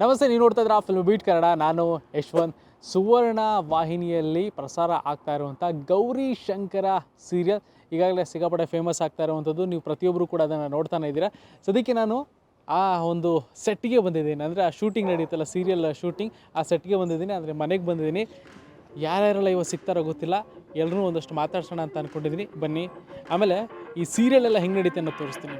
ನಮಸ್ತೆ, ನೀವು ನೋಡ್ತಾ ಇದ್ರ ಫಿಲ್ಮ್ ಬೀಟ್ ಕನ್ನಡ. ನಾನು ಯಶ್ವಂತ್. ಸುವರ್ಣ ವಾಹಿನಿಯಲ್ಲಿ ಪ್ರಸಾರ ಆಗ್ತಾ ಇರುವಂಥ ಗೌರಿ ಶಂಕರ ಸೀರಿಯಲ್ ಈಗಾಗಲೇ ಸಿಕ್ಕಾಪಟ್ಟೆ ಫೇಮಸ್ ಆಗ್ತಾ ಇರುವಂಥದ್ದು ನೀವು ಪ್ರತಿಯೊಬ್ಬರು ಕೂಡ ಅದನ್ನು ನೋಡ್ತಾನೆ ಇದ್ದೀರಾ. ಸದ್ಯಕ್ಕೆ ನಾನು ಆ ಒಂದು ಸೆಟ್ಗೆ ಬಂದಿದ್ದೀನಿ. ಅಂದರೆ ಆ ಶೂಟಿಂಗ್ ನಡೆಯುತ್ತಲ್ಲ ಸೀರಿಯಲ್ ಶೂಟಿಂಗ್ ಆ ಸೆಟ್ಗೆ ಬಂದಿದ್ದೀನಿ. ಅಂದರೆ ಮನೆಗೆ ಬಂದಿದ್ದೀನಿ. ಯಾರ್ಯಾರೆಲ್ಲ ಇವಾಗ ಸಿಗ್ತಾರೋ ಗೊತ್ತಿಲ್ಲ. ಎಲ್ಲರೂ ಒಂದಷ್ಟು ಮಾತಾಡ್ಸೋಣ ಅಂತ ಅಂದ್ಕೊಂಡಿದ್ದೀನಿ ಬನ್ನಿ. ಆಮೇಲೆ ಈ ಸೀರಿಯಲ್ ಎಲ್ಲ ಹೆಂಗೆ ನಡೀತೆ ಅನ್ನೋದು ತೋರಿಸ್ತೀನಿ.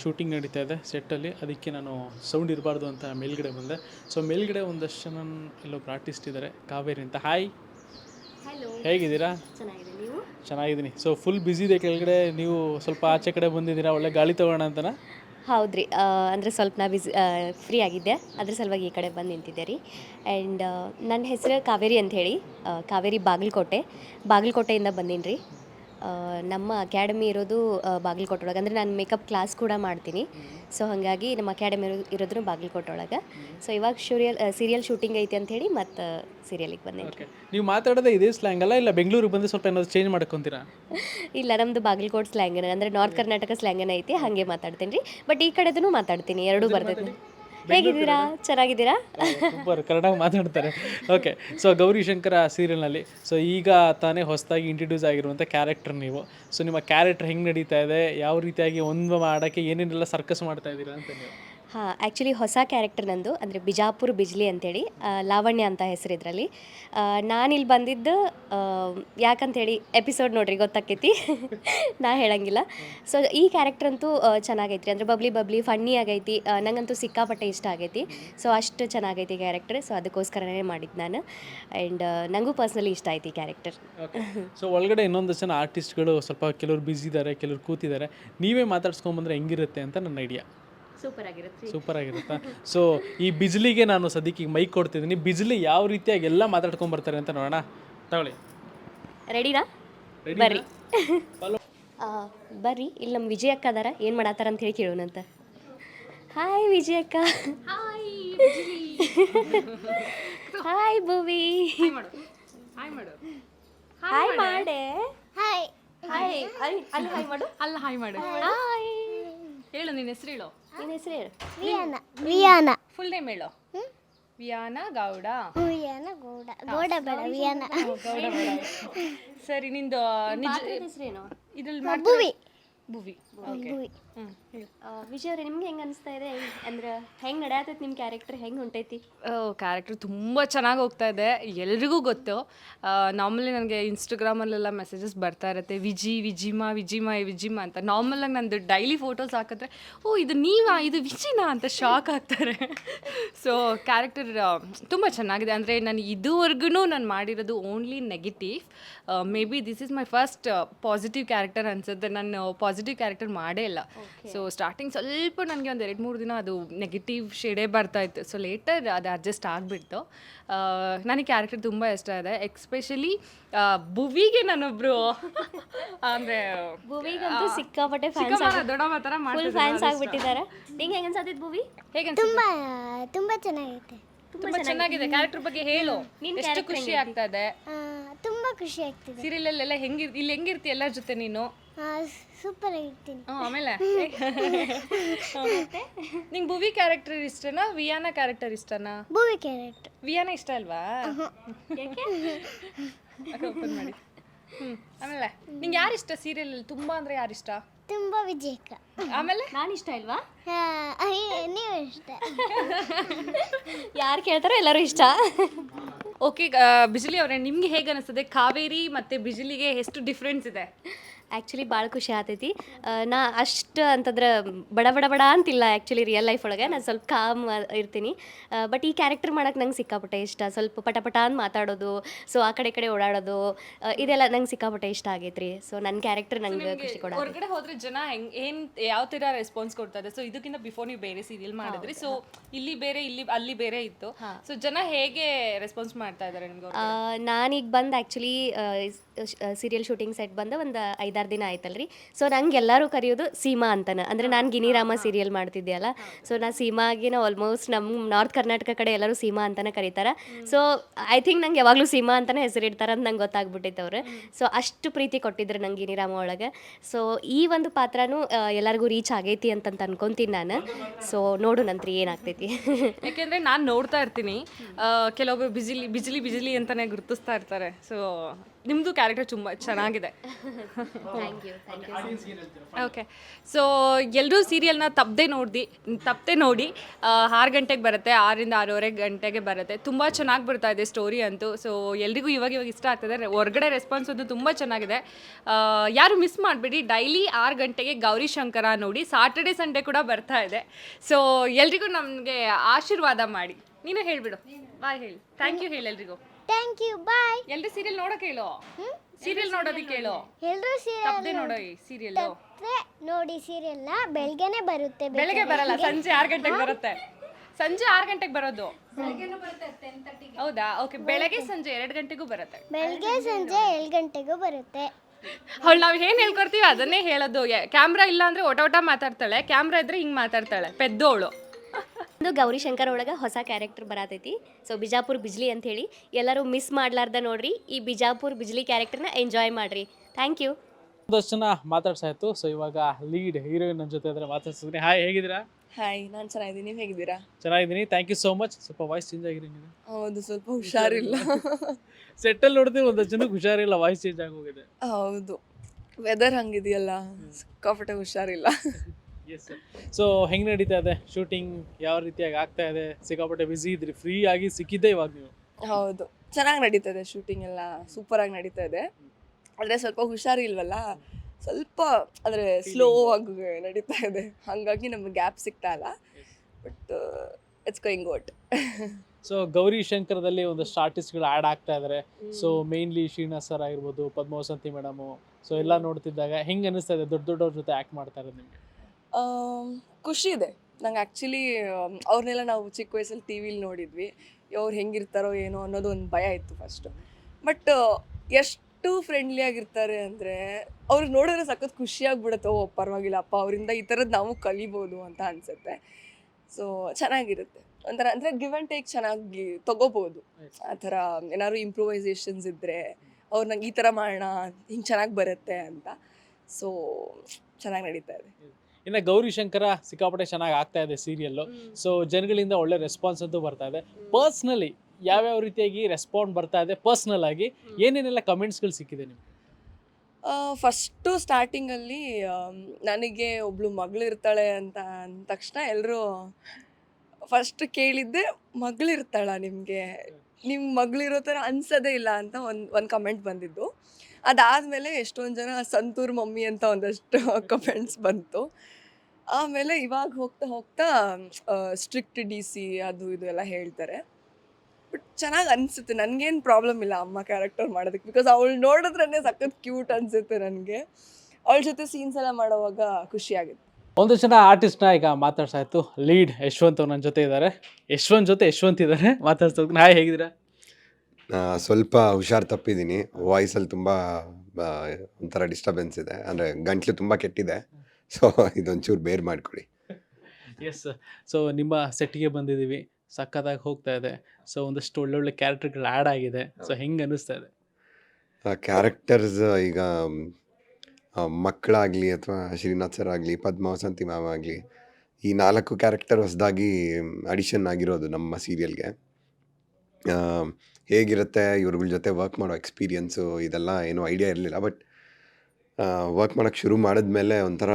ಶೂಟಿಂಗ್ ನಡೀತಾ ಇದೆ ಸೆಟ್ಟಲ್ಲಿ ಅದಕ್ಕೆ ನಾನು ಸೌಂಡ್ ಇರಬಾರ್ದು ಅಂತ ಮೇಲ್ಗಡೆ ಬಂದೆ. ಸೊ ಮೇಲ್ಗಡೆ ಒಂದಷ್ಟು ಜನ ಇಲ್ಲೊಬ್ರು ಆರ್ಟಿಸ್ಟ್ ಇದ್ದಾರೆ ಕಾವೇರಿ ಅಂತ. ಹಾಯ್ ಹೇಗಿದ್ದೀರಾ? ಚೆನ್ನಾಗಿದ್ದೀನಿ. ಸೊ ಫುಲ್ ಬ್ಯುಸಿ ಇದೆ ಕೆಳಗಡೆ. ನೀವು ಸ್ವಲ್ಪ ಆಚೆ ಕಡೆ ಬಂದಿದ್ದೀರಾ? ಒಳ್ಳೆ ಗಾಳಿ ತಗೋಣ ಅಂತನಾ? ಹೌದ್ರಿ. ಅಂದರೆ ಅಂದ್ರೆ ಸ್ವಲ್ಪ ನಾ ಬಿಸಿ ಫ್ರೀ ಆಗಿದ್ದೆ. ಅದ್ರ ಸಲುವಾಗಿ ಈ ಕಡೆ ಬಂದು ನಿಂತಿದ್ದೆ ರೀ. ಆ್ಯಂಡ್ ನನ್ನ ಹೆಸರು ಕಾವೇರಿ ಅಂತ ಹೇಳಿ. ಕಾವೇರಿ ಬಾಗಲಕೋಟೆ. ಬಾಗಲಕೋಟೆಯಿಂದ ಬಂದೀನಿ ರೀ. ನಮ್ಮ ಅಕಾಡೆಮಿ ಇರೋದು ಬಾಗಲಕೋಟೆ ಒಳಗೆ ಅಂದರೆ ನಾನು ಮೇಕಪ್ ಕ್ಲಾಸ್ ಕೂಡ ಮಾಡ್ತೀನಿ. ಸೊ ಹಾಗಾಗಿ ನಮ್ಮ ಅಕಾಡೆಮಿ ಇರೋ ಇರೋದು ಬಾಗಲಕೋಟೆ ಒಳಗೆ ಸೊ ಇವಾಗ ಶೂರಿಯಲ್ ಸೀರಿಯಲ್ ಶೂಟಿಂಗ್ ಐತಿ ಅಂತ ಹೇಳಿ ಮತ್ತೆ ಸೀರಿಯಲಿಗೆ ಬಂದೆ. ನೀವು ಮಾತಾಡೋದೇ ಇದೇ ಸ್ಲ್ಯಾಂಗ್ ಅಲ್ಲ? ಇಲ್ಲ ಬೆಂಗಳೂರಿಗೆ ಬಂದು ಸ್ವಲ್ಪ ಏನಾದ್ರು ಚೇಂಜ್ ಮಾಡ್ಕೊತೀರಾ ಇಲ್ಲ ನಮ್ಮದು ಬಾಗಲಕೋಟೆ ಸ್ಲ್ಯಾಂಗ್ ಅಂದರೆ ನಾರ್ತ್ ಕರ್ನಾಟಕ ಸ್ಲ್ಯಾಂಗನ ಐತಿ ಹಾಗೆ ಮಾತಾಡ್ತೀನಿ ರೀ ಬಟ್ ಈ ಕಡೆದೂ ಮಾತಾಡ್ತೀನಿ ಎರಡೂ ಬರ್ತೈತಿ ಹೇಗಿದ್ದೀರಾ? ಚೆನ್ನಾಗಿದ್ದೀರಾ? ಸೂಪರ್. ಕನ್ನಡ ಮಾತಾಡ್ತಾರೆ. ಓಕೆ ಸೊ ಗೌರಿ ಶಂಕರ ಸೀರಿಯಲ್ನಲ್ಲಿ ಸೊ ಈಗ ತಾನೇ ಹೊಸದಾಗಿ ಇಂಟ್ರಡ್ಯೂಸ್ ಆಗಿರುವಂಥ ಕ್ಯಾರೆಕ್ಟರ್ ನೀವು. ಸೊ ನಿಮ್ಮ ಕ್ಯಾರೆಕ್ಟರ್ ಹೆಂಗೆ ನಡೀತಾ ಇದೆ? ಯಾವ ರೀತಿಯಾಗಿ ಒಂದು ಮಾಡೋಕ್ಕೆ ಏನೇನೆಲ್ಲ ಸರ್ಕಸ್ ಮಾಡ್ತಾ ಇದ್ದೀರಾ ಅಂತ ನೀವು? ಹಾಂ ಆ್ಯಕ್ಚುಲಿ ಹೊಸ ಕ್ಯಾರೆಕ್ಟರ್ ನಂದು, ಅಂದರೆ ಬಿಜಾಪುರ ಬಿಜ್ಲಿ ಅಂತೇಳಿ ಲಾವಣ್ಯ ಅಂತ ಹೆಸರು ಇದರಲ್ಲಿ. ನಾನಿಲ್ಲಿ ಬಂದಿದ್ದು ಯಾಕಂಥೇಳಿ ಎಪಿಸೋಡ್ ನೋಡ್ರಿ ಗೊತ್ತಾಕೈತಿ ನಾ ಹೇಳಂಗಿಲ್ಲ. ಸೊ ಈ ಕ್ಯಾರೆಕ್ಟರ್ ಅಂತೂ ಚೆನ್ನಾಗೈತಿ ಅಂದರೆ ಬಬ್ಲಿ ಬಬ್ಲಿ ಫನ್ನಿ ಆಗೈತಿ. ನಂಗಂತೂ ಸಿಕ್ಕಾಪಟ್ಟೆ ಇಷ್ಟ ಆಗೈತಿ. ಸೊ ಅಷ್ಟು ಚೆನ್ನಾಗೈತಿ ಕ್ಯಾರೆಕ್ಟರ್ ಸೊ ಅದಕ್ಕೋಸ್ಕರನೇ ಮಾಡಿದ್ದು ನಾನು. ಆ್ಯಂಡ್ ನನಗೂ ಪರ್ಸ್ನಲಿ ಇಷ್ಟ ಆಯ್ತು ಈ ಕ್ಯಾರೆಕ್ಟರ್ ಸೊ ಒಳಗಡೆ ಇನ್ನೊಂದು ಜನ ಆರ್ಟಿಸ್ಟ್ಗಳು ಸ್ವಲ್ಪ ಕೆಲವರು ಬ್ಯುಸಿ ಇದ್ದಾರೆ ಕೆಲವರು ಕೂತಿದ್ದಾರೆ ನೀವೇ ಮಾತಾಡ್ಸ್ಕೊಂಬಂದ್ರೆ ಹೆಂಗಿರುತ್ತೆ ಅಂತ ನನ್ನ ಐಡಿಯಾ ಸೂಪರ್ ಆಗಿರುತ್ತೆ ಸೂಪರ್ ಆಗಿರುತ್ತಾ ಸೊ ಈ ಬಿಜ್ಲಿಗೆ ನಾನು ಸದ್ಯಕ್ಕೆ ಈಗ ಮೈಕ್ ಕೊಡ್ತಿದ್ದೀನಿ. ಬಿಜ್ಲಿ ಯಾವ ರೀತಿಯಾಗಿ ಎಲ್ಲ ಮಾತಾಡ್ಕೊಂಡ್ ಬರ್ತಾರೆ ಅಂತ ನೋಡೋಣ. ತಗೊಳ್ಳಿ. ರೆಡಿನಾ ಬರ್ರಿ. ಬರ್ರಿ. ಇಲ್ಲಿ ನಮ್ಮ ವಿಜಯ ಅಕ್ಕ ಅದಾರ. ಏನು ಮಾಡತ್ತಾರ ಅಂತ ಹೇಳಿ ಕೇಳೋಣಂತ ಹಾಯ್ ವಿಜಯ ಅಕ್ಕ. ಹಾಯ್ ಭುವಿ. ಹಾಯ್ ಮಾಡೆ. ಹಾಯ್ ಹಾಯ್ ಅಲ್ಲಿ ಹಾಯ್ ಮಾಡು. ಅಲ್ಲ ಹಾಯ್ ಮಾಡು. ಹಾಯ್ ಹೇಳು ನಿನ್ನ ಹೆಸರು ಹೇಳು. ನಿನ್ನ ಹೆಸರು ಹೇಳು. ವಿಯಾನ ವಿಯಾನ. ಫುಲ್ ನೇಮ್ ಹೇಳು. ವಿಯಾನ ಗೌಡ. ವಿಯಾನ ಗೌಡ. ಗೌಡ ಬೇಡ ವಿಯಾನ. ಗೌಡ ಬೇಡ. ಸರಿ ನಿಂದು ನಿಜ ಹೆಸರೇನು ಇದ್ರಲ್ಲಿ ಭುವಿ. ಭುವಿ. ಓಕೆ ಭುವಿ ವಿಜಯ್ ಅವ್ರೆ ನಿಮ್ಗೆ ಹೆಂಗೆ ಅನಿಸ್ತಾ ಇದೆ? ಅಂದ್ರೆ ಹೆಂಗೆ ನಡೆಯತೈತಿ ನಿಮ್ಮ ಕ್ಯಾರೆಕ್ಟರ್ ಹೆಂಗೆ ಹೊಂಟೈತಿ? ಕ್ಯಾರೆಕ್ಟರ್ ತುಂಬ ಚೆನ್ನಾಗಿ ಹೋಗ್ತಾ ಇದೆ. ಎಲ್ರಿಗೂ ಗೊತ್ತು. ನಾರ್ಮಲಿ ನನಗೆ ಇನ್ಸ್ಟಾಗ್ರಾಮಲ್ಲೆಲ್ಲ ಮೆಸೇಜಸ್ ಬರ್ತಾ ಇರುತ್ತೆ. ವಿಜಿ ವಿಜಿಮಾ ವಿಜಿಮಾ ವಿಜಿಮಾ ಅಂತ. ನಾರ್ಮಲಾಗಿ ನಂದು ಡೈಲಿ ಫೋಟೋಸ್ ಹಾಕಿದ್ರೆ ಓ ಇದು ನೀವಾ? ಇದು ವಿಜಿನಾ? ಅಂತ ಶಾಕ್ ಆಗ್ತಾರೆ. ಸೊ ಕ್ಯಾರೆಕ್ಟರ್ ತುಂಬ ಚೆನ್ನಾಗಿದೆ. ಅಂದರೆ ನಾನು ಇದುವರೆಗೂ ನಾನು ಮಾಡಿರೋದು only negative may be this is my first positive character ಅನ್ಸುತ್ತೆ. ನಾನು ಪಾಸಿಟಿವ್ ಕ್ಯಾರೆಕ್ಟರ್ ಮಾಡೇ ಇಲ್ಲ. ಸೊ ಸ್ಟಾರ್ಟಿಂಗ್ ಸ್ವಲ್ಪ ನನಗೆ ಒಂದು ಎರಡು ಮೂರು ದಿನ ಅದು ನೆಗೆಟಿವ್ ಶೇಡೇ ಬರ್ತಾ ಇತ್ತು. ಸೊ ಲೇಟರ್ ಅದು ಅಡ್ಜಸ್ಟ್ ಆಗಿಬಿಡ್ತು. ನನಗೆ ಕ್ಯಾರೆಕ್ಟರ್ ತುಂಬ ಇಷ್ಟ ಇದೆ. ಎಕ್ಸ್ಪೆಷಲಿ ಭುವಿಗೆ ನಾನೊಬ್ರು ಅಂದರೆ ಭುವಿಗಂತೂ ಸಿಕ್ಕಾಪಟ್ಟೆ ಫ್ಯಾನ್ಸ್ ದೊಡ್ಡಮ್ಮ ಥರ ಫುಲ್ ಫ್ಯಾನ್ಸ್ ಆಗ್ಬಿಟ್ಟಿದ್ದಾರೆ. ನಿಂಗೆ ಹೆಂಗೆ ಅನ್ಸತ್ತಿದ್ ಭುವಿ? ಹೇಗೆ ತುಂಬಾ ತುಂಬಾ ಚೆನ್ನಾಗೈತೆ. ತುಂಬ ಚೆನ್ನಾಗಿದೆ. ಕ್ಯಾರೆಕ್ಟರ್ ಬಗ್ಗೆ ಹೇಳು. ನೀನು ಎಷ್ಟು ಖುಷಿ ಆಗ್ತಾ ಇದೆ? ಆ, ತುಂಬಾ ಖುಷಿ ಆಗ್ತಿದೆ. ಸೀರಿಯಲಲ್ಲೆಲ್ಲ ಹೆಂಗಿರ್ ಇಲ್ಲಿ ಹೆಂಗಿರ್ತಿ ಎಲ್ಲರ ಜೊತೆ ನೀನು? ಸೂಪರ್ ಆಗಿರ್ತೀನಿ ಹ್ಮ್, ಆಮೇಲೆ? ನಿಂಗೆ ಭುವಿ ಕ್ಯಾರೆಕ್ಟರ್ ಇಷ್ಟನಾ? ವಿಯಾನ ಕ್ಯಾರೆಕ್ಟರ್ ಇಷ್ಟನಾ? ಭೂವಿ ಕ್ಯಾರೆಟ್ ವಿಯಾನ ಇಷ್ಟ ಅಲ್ವಾ? ಓಪನ್ ಮಾಡಿ. ಹ್ಮ್ ಆಮೇಲೆ? ನಿಂಗೆ ಯಾರು ಇಷ್ಟ ಸೀರಿಯಲ್ ತುಂಬಾ ಅಂದ್ರೆ ಯಾರು ಇಷ್ಟ? ತುಂಬಾ ವಿಜಯಕ ಆಮೇಲೆ? ನಾನು ಇಷ್ಟ ಇಲ್ವಾ? ನೀವು ಇಷ್ಟ. ಯಾರು ಕೇಳ್ತಾರೋ ಎಲ್ಲರೂ ಇಷ್ಟ. ಓಕೆ ಬಿಜಿಲಿ ಅವರೇ ನಿಮ್ಗೆ ಹೇಗೆ ಅನಿಸ್ತದೆ? ಕಾವೇರಿ ಮತ್ತೆ ಬಿಜಿಲಿಗೆ ಎಷ್ಟು ಡಿಫ್ರೆನ್ಸ್ ಇದೆ? ಆ್ಯಕ್ಚುಲಿ ಭಾಳ ಖುಷಿ ಆತೈತಿ ನಾ ಅಷ್ಟು ಅಂತಂದ್ರೆ ಬಡ ಬಡ ಬಡ ಅಂತಿಲ್ಲ ಆ್ಯಕ್ಚುಲಿ ರಿಯಲ್ ಲೈಫ್ ಒಳಗೆ. ನಾನು ಸ್ವಲ್ಪ ಕಾಮ್ ಇರ್ತೀನಿ. ಬಟ್ ಈ ಕ್ಯಾರೆಕ್ಟರ್ ಮಾಡೋಕೆ ನಂಗೆ ಸಿಕ್ಕಾಪಟ್ಟೆ ಇಷ್ಟ. ಸ್ವಲ್ಪ ಪಟ ಪಟ ಅಂತ ಮಾತಾಡೋದು ಸೊ ಆ ಕಡೆ ಕಡೆ ಓಡಾಡೋದು ಇದೆಲ್ಲ ನಂಗೆ ಸಿಕ್ಕಾಪಟ್ಟೆ ಇಷ್ಟ ಆಗೈತ್ರಿ. ಸೊ ನನ್ನ ಕ್ಯಾರೆಕ್ಟರ್ ನಂಗೆ ಖುಷಿ ಕೊಡ ಹೊರಗಡೆ ಹೋದ್ರೆ ಜನ ಹೆಂಗ್ ಏನ್ ಯಾವ ಥರ ರೆಸ್ಪಾನ್ಸ್ ಕೊಡ್ತಾರೆ? ಸೊ ಇದಕ್ಕಿಂತ ಬಿಫೋರ್ ನೀವು ಬೇರೆ ಸೀರಿಯಲ್ ಮಾಡಿದ್ರಿ. ಸೊ ಇಲ್ಲಿ ಬೇರೆ ಇಲ್ಲಿ ಅಲ್ಲಿ ಬೇರೆ ಇತ್ತು. ಸೊ ಜನ ಹೇಗೆ ರೆಸ್ಪಾನ್ಸ್ ಮಾಡ್ತಾ ಇದ್ದಾರೆ ನಿಮ್ಗೆ ನಾನೀಗ ಬಂದು ಆ್ಯಕ್ಚುಲಿ ಸೀರಿಯಲ್ ಶೂಟಿಂಗ್ ಸೆಟ್ ಬಂದ ಒಂದು ಐದಾರು ದಿನ ಆಯ್ತಲ್ರಿ. ಸೊ ನಂಗೆ ಎಲ್ಲರೂ ಕರೆಯೋದು ಸೀಮಾ ಅಂತಾನೆ. ಅಂದರೆ ನಾನು ಗಿನಿರಾಮ ಸೀರಿಯಲ್ ಮಾಡ್ತಿದ್ದೆ ಅಲ್ಲ ಸೊ ನಾ ಸೀಮಾಗಿನ ಆಲ್ಮೋಸ್ಟ್ ನಮ್ಮ ನಾರ್ತ್ ಕರ್ನಾಟಕ ಕಡೆ ಎಲ್ಲರೂ ಸೀಮಾ ಅಂತಾನೆ ಕರೀತಾರೆ. ಸೊ ಐ ಥಿಂಕ್ ನಂಗೆ ಯಾವಾಗಲೂ ಸೀಮಾ ಅಂತಾನೆ ಹೆಸರಿಡ್ತಾರೆ ಅಂತ ನಂಗೆ ಗೊತ್ತಾಗ್ಬಿಟ್ಟೈತೆ ಅವರು. ಸೊ ಅಷ್ಟು ಪ್ರೀತಿ ಕೊಟ್ಟಿದ್ರು ನಂಗೆ ಗಿನಿರಾಮ ಒಳಗೆ. ಸೊ ಈ ಒಂದು ಪಾತ್ರನೂ ಎಲ್ಲರಿಗೂ ರೀಚ್ ಆಗೈತಿ ಅಂತಂತ ಅನ್ಕೊಂತೀನಿ ನಾನು. ಸೊ ನೋಡು ನಂತರ ಏನಾಗ್ತೈತಿ. ಯಾಕೆಂದರೆ ನಾನು ನೋಡ್ತಾ ಇರ್ತೀನಿ. ಕೆಲವೊಬ್ಬರು ಬಿಜಿಲಿ ಬಿಜಿಲಿ ಬಿಜಿಲಿ ಅಂತಲೇ ಗುರುತಿಸ್ತಾ ಇರ್ತಾರೆ. ಸೊ ನಿಮ್ಮದು ಕ್ಯಾರೆಕ್ಟರ್ ತುಂಬ ಚೆನ್ನಾಗಿದೆ. Thank you thank you okay so ಎಲ್ಲರೂ ಸೀರಿಯಲ್ನ ತಪ್ಪದೆ ನೋಡಿ ತಪ್ಪದೆ ನೋಡಿ ಆರು ಗಂಟೆಗೆ ಬರುತ್ತೆ ಆರರಿಂದ ಆರೂವರೆ ಗಂಟೆಗೆ ಬರುತ್ತೆ. ತುಂಬ ಚೆನ್ನಾಗಿ ಬರ್ತಾ ಇದೆ ಸ್ಟೋರಿ ಅಂತೂ. ಸೊ ಎಲ್ರಿಗೂ ಇವಾಗ ಇವಾಗ ಇಷ್ಟ ಆಗ್ತದೆ ಹೊರಗಡೆ ರೆಸ್ಪಾನ್ಸ್ ಅಂತೂ ತುಂಬ ಚೆನ್ನಾಗಿದೆ. ಯಾರು ಮಿಸ್ ಮಾಡಬೇಡಿ. ಡೈಲಿ ಆರು ಗಂಟೆಗೆ ಗೌರಿ ಶಂಕರ ನೋಡಿ ಸಾಟರ್ಡೆ ಸಂಡೇ ಕೂಡ ಬರ್ತಾ ಇದೆ. ಸೊ ಎಲ್ರಿಗೂ ನಮಗೆ ಆಶೀರ್ವಾದ ಮಾಡಿ. ನೀನು ಹೇಳಿಬಿಡು. ಬಾಯ್ ಹೇಳಿ. ಥ್ಯಾಂಕ್ ಯು ಹೇಳಿ ಎಲ್ರಿಗೂ. ಥ್ಯಾಂಕ್ ಯು ಬಾಯ್ ಎಲ್ರು ಸೀರಿಯಲ್ ನೋಡೋಕೆ ಹೇಳು ಸೀರಿಯಲ್ ನೋಡೋದಕ್ಕೆ ಹೇಳು ಎಲ್ಲರೂ ತಪ್ಪದೆ ಸೀರಿಯಲ್ ನೋಡೋ ಸೀರಿಯಲ್ ನೋಡಿ ಸೀರಿಯಲ್ ಬೆಳಗ್ಗೆನೆ ಬರುತ್ತೆ ಬೆಳಗ್ಗೆ ಬರಲ್ಲ ಸಂಜೆ ಆರು ಗಂಟೆಗೆ ಬರುತ್ತೆ. ಸಂಜೆ ಆರು ಗಂಟೆಗೆ ಬರೋದು. ಹೌದಾ? ಓಕೆ ಬೆಳಗ್ಗೆ ಸಂಜೆ ಎರಡು ಗಂಟೆಗೂ ಬರುತ್ತೆ. ಬೆಳಗ್ಗೆ ಸಂಜೆ ಏಳು ಗಂಟೆಗೂ ಬರುತ್ತೆ. ಅವಳು ನಾವು ಏನು ಹೇಳ್ಕೊಡ್ತೀವಿ ಅದನ್ನೇ ಹೇಳೋದು. ಕ್ಯಾಮ್ರಾ ಇಲ್ಲ ಅಂದ್ರೆ ಒಟ ಒಟ ಮಾತಾಡ್ತಾಳೆ ಕ್ಯಾಮ್ರಾ ಇದ್ರೆ ಹಿಂಗ್ ಮಾತಾಡ್ತಾಳೆ ಪೆದ್ದೋಳು. ಒಂದು ಗೌರಿ ಶಂಕರ್ ಒಳಗೆ ಹೊಸ ಕ್ಯಾರೆಕ್ಟರ್ ಬರತೈತಿ. ಸೊ ಬಿಜಾಪುರ್ ಬಿಜ್ಲಿ ಅಂತ ಹೇಳಿ ಎಲ್ಲರೂ ಮಿಸ್ ಮಾಡ್ಲಾರ್ದ ನೋಡ್ರಿ ಈ ಬಿಜಾಪುರ್ ಬಿಜ್ಲಿ ಕ್ಯಾರೆಕ್ಟರ್ನ ಎಂಜಾಯ್ ಮಾಡ್ರಿ. ಥ್ಯಾಂಕ್ ಯು ದರ್ಶನ ಜನ ಮಾತಾಡ್ಸಾಯ್ತು. ಸೊ ಇವಾಗ ಲೀಡ್ ಹೀರೋಯಿನ್ ನನ್ನ ಜೊತೆ ಇದ್ರೆ ಮಾತಾಡ್ಸಿದ್ರಿ. ಹಾಯ್ ಹೇಗಿದ್ದೀರಾ? ಹಾಯ್ ನಾನು ಚೆನ್ನಾಗಿದ್ದೀನಿ. ನೀವು ಹೇಗಿದ್ದೀರಾ? ಚೆನ್ನಾಗಿದ್ದೀನಿ. ಥ್ಯಾಂಕ್ ಯು ಸೋ ಮಚ್ ಸ್ವಲ್ಪ ವಾಯ್ಸ್ ಚೇಂಜ್ ಆಗಿರಂಗಿದೆ ಹೌದು ಸ್ವಲ್ಪ ಹುಷಾರಿಲ್ಲ. ಸೆಟ್ಟಲ್ಲಿ ನೋಡ್ತೀವಿ ಒಂದು ಜನಕ್ಕೆ ಹುಷಾರಿಲ್ಲ ವಾಯ್ಸ್ ಚೇಂಜ್ ಆಗೋಗಿದೆ ಹೌದು. ವೆದರ್ ಹಂಗಿದೆಯಲ್ಲ ಸಿಕ್ಕಾಪಟ್ಟೆ ಹುಷಾರಿಲ್ಲ. ಸೊ ಹೆಂಗೆ ನಡೀತಾ ಇದೆ? ಶೂಟಿಂಗ್ ಯಾವ ರೀತಿಯಾಗಿ ಆಗ್ತಾ ಇದೆ? ಸಿಕ್ಕಾಪಟ್ಟೆ ಬ್ಯುಸಿ ಇದ್ರಿ? ಫ್ರೀ ಆಗಿ ಸಿಕ್ಕಿದ್ದೆ ಇವಾಗ ನೀವು? ಹೌದು. ಚೆನ್ನಾಗಿ ನಡೀತಾ ಇದೆ ಶೂಟಿಂಗ್ ಎಲ್ಲ. ಆಗಿ ನಡೀತಾ ಇದೆ. ಆದರೆ ಸ್ವಲ್ಪ ಹುಷಾರಿಲ್ವಲ್ಲ ಸ್ವಲ್ಪ ಆದರೆ ಸ್ಲೋ ಆಗಿ ನಡೀತಾ ಇದೆ. ಹಾಗಾಗಿ ನಮ್ಗೆ ಗ್ಯಾಪ್ ಸಿಗ್ತಾ ಇಲ್ಲ. But it's going good so Gauri ಶಂಕರದಲ್ಲಿ ಒಂದಷ್ಟು ಆರ್ಟಿಸ್ಟ್ಗಳು ಆ್ಯಡ್ ಆಗ್ತಾ ಇದ್ದಾರೆ ಸೊ ಮೇನ್ಲಿ ಶ್ರೀನಾಸರ ಸರ್ ಆಗಿರ್ಬೋದು ಪದ್ಮವಸಂತಿ ಮೇಡಮು ಸೊ ಎಲ್ಲ ನೋಡ್ತಿದ್ದಾಗ ಹೆಂಗೆ ಅನಿಸ್ತಾ ಇದೆ? ದೊಡ್ಡ ದೊಡ್ಡವ್ರ ಜೊತೆ ಆ್ಯಕ್ಟ್ ಮಾಡ್ತಾ ಇರೋದು ನಿಮಗೆ? ಖುಷಿ ಇದೆ. ನಂಗೆ ಆ್ಯಕ್ಚುಲಿ ಅವ್ರನ್ನೆಲ್ಲ ನಾವು ಚಿಕ್ಕ ವಯಸ್ಸಲ್ಲಿ ಟಿ ವಿಲಿ ನೋಡಿದ್ವಿ. ಅವ್ರು ಹೆಂಗಿರ್ತಾರೋ ಏನೋ ಅನ್ನೋದು ಒಂದು ಭಯ ಇತ್ತು ಫಸ್ಟು ಬಟ್ ಎಷ್ಟು ಫ್ರೆಂಡ್ಲಿ ಆಗಿರ್ತಾರೆ ಅಂದರೆ ಅವ್ರಿಗೆ ನೋಡಿದ್ರೆ ಸಖತ್ ಖುಷಿಯಾಗ್ಬಿಡುತ್ತೆ ಓ ಪರವಾಗಿಲ್ಲಪ್ಪ ಅವರಿಂದ ಈ ಥರದ್ದು ನಾವು ಕಲಿಬೋದು ಅಂತ ಅನಿಸುತ್ತೆ. ಸೊ ಚೆನ್ನಾಗಿರುತ್ತೆ. ಒಂಥರ ಅಂದರೆ ಗಿವ್ ಆ್ಯಂಡ್ ಟೇಕ್ ಚೆನ್ನಾಗಿ ತೊಗೋಬೋದು. ಆ ಥರ ಏನಾದ್ರು ಇಂಪ್ರೂವೈಸೇಷನ್ಸ್ ಇದ್ದರೆ ಅವ್ರು ನಂಗೆ ಈ ಥರ ಮಾಡೋಣ ಹಿಂಗೆ ಚೆನ್ನಾಗಿ ಬರುತ್ತೆ ಅಂತ. ಸೊ ಚೆನ್ನಾಗಿ ನಡೀತಾ ಇದೆ. ಇನ್ನು ಗೌರಿ ಶಂಕರ ಸಿಕ್ಕಾಪಟ್ಟೆ ಚೆನ್ನಾಗಿ ಆಗ್ತಾ ಇದೆ ಸೀರಿಯಲ್ಲು ಸೊ ಜನಗಳಿಂದ ಒಳ್ಳೆ ರೆಸ್ಪಾನ್ಸ್ ಅಂತೂ ಬರ್ತಾ ಇದೆ. ಪರ್ಸ್ನಲಿ ಯಾವ್ಯಾವ ರೀತಿಯಾಗಿ ರೆಸ್ಪಾಂಡ್ ಬರ್ತಾ ಇದೆ ಪರ್ಸ್ನಲ್ ಆಗಿ ಏನೇನೆಲ್ಲ ಕಮೆಂಟ್ಸ್ಗಳು ಸಿಕ್ಕಿದೆ ನಿಮ್ಗೆ? ಫಸ್ಟು ಸ್ಟಾರ್ಟಿಂಗಲ್ಲಿ ನನಗೆ ಒಬ್ಳು ಮಗಳಿರ್ತಾಳೆ ಅಂತ ಅಂದ ತಕ್ಷಣ ಎಲ್ಲರೂ ಫಸ್ಟ್ ಕೇಳಿದ್ದೆ ಮಗಳಿರ್ತಾಳ ನಿಮಗೆ? ನಿಮ್ಮ ಮಗಳಿರೋ ಥರ ಅನ್ಸೋದೇ ಇಲ್ಲ ಅಂತ ಒಂದು ಒಂದು ಕಮೆಂಟ್ ಬಂದಿದ್ದು. ಅದಾದಮೇಲೆ ಎಷ್ಟೊಂದು ಜನ ಸಂತೂರ್ ಮಮ್ಮಿ ಅಂತ ಒಂದಷ್ಟು ಕಮೆಂಟ್ಸ್ ಬಂತು. ಆಮೇಲೆ ಇವಾಗ ಹೋಗ್ತಾ ಹೋಗ್ತಾ ಸ್ಟ್ರಿಕ್ಟ್ ಡಿ ಸಿ ಅದು ಇದು ಎಲ್ಲ ಹೇಳ್ತಾರೆ. ಬಟ್ ಚೆನ್ನಾಗಿ ಅನಿಸುತ್ತೆ. ನನಗೇನು ಪ್ರಾಬ್ಲಮ್ ಇಲ್ಲ ಅಮ್ಮ ಕ್ಯಾರೆಕ್ಟರ್ ಮಾಡೋದಕ್ಕೆ. ಬಿಕಾಸ್ ಅವಳು ನೋಡಿದ್ರೇ ಸಖತ್ ಕ್ಯೂಟ್ ಅನಿಸುತ್ತೆ ನನಗೆ. ಅವಳ ಜೊತೆ ಸೀನ್ಸ್ ಎಲ್ಲ ಮಾಡೋವಾಗ ಖುಷಿ ಆಗುತ್ತೆ. ಒಂದಷ್ಟು ಜನ ಆರ್ಟಿಸ್ಟ್ನ ಈಗ ಮಾತಾಡ್ಸಾಯ್ತು ಲೀಡ್ ಯಶ್ವಂತ್ ಅವ್ರು ನನ್ನ ಜೊತೆ ಇದ್ದಾರೆ. ಯಶ್ವಂತ್ ಜೊತೆ ಯಶ್ವಂತ್ ಇದ್ದಾರೆ. ಮಾತಾಡ್ತಾ ನಾ ಹೇಗಿದ್ದೀರಾ? ಸ್ವಲ್ಪ ಹುಷಾರು ತಪ್ಪಿದ್ದೀನಿ. ವಾಯ್ಸಲ್ಲಿ ತುಂಬ ಒಂಥರ ಡಿಸ್ಟರ್ಬೆನ್ಸ್ ಇದೆ. ಅಂದರೆ ಗಂಟ್ಲು ತುಂಬ ಕೆಟ್ಟಿದೆ. ಸೊ ಇದೊಂಚೂರು ಬೇರ್ ಮಾಡ್ಕೊಳ್ಳಿ. ಎಸ್ ಸೊ ನಿಮ್ಮ ಸೆಟ್ಗೆ ಬಂದಿದ್ದೀವಿ. ಸಖತ್ತಾಗಿ ಹೋಗ್ತಾ ಇದೆ. ಸೊ ಒಂದಷ್ಟು ಒಳ್ಳೊಳ್ಳೆ ಕ್ಯಾರೆಕ್ಟರ್ಗಳು ಆ್ಯಡ್ ಆಗಿದೆ. ಸೊ ಹೆಂಗೆ ಅನಿಸ್ತಾ ಇದೆ? ಕ್ಯಾರೆಕ್ಟರ್ಸ್ ಈಗ ಮಕ್ಕಳಾಗಲಿ ಅಥವಾ ಶ್ರೀನಾಥ್ ಸರ್ ಆಗಲಿ ಪದ್ಮ ವಸಂತಿ ಮ್ಯಾಮ್ ಆಗಲಿ ಈ ನಾಲ್ಕು ಕ್ಯಾರೆಕ್ಟರ್ ಹೊಸದಾಗಿ ಅಡಿಷನ್ ಆಗಿರೋದು ನಮ್ಮ ಸೀರಿಯಲ್ಗೆ ಹೇಗಿರುತ್ತೆ ಇವ್ರಗಳ ಜೊತೆ ವರ್ಕ್ ಮಾಡೋ ಎಕ್ಸ್ಪೀರಿಯನ್ಸು ಇದೆಲ್ಲ ಏನೂ ಐಡಿಯಾ ಇರಲಿಲ್ಲ. ಬಟ್ ವರ್ಕ್ ಮಾಡೋಕ್ಕೆ ಶುರು ಮಾಡಿದ್ಮೇಲೆ ಒಂಥರ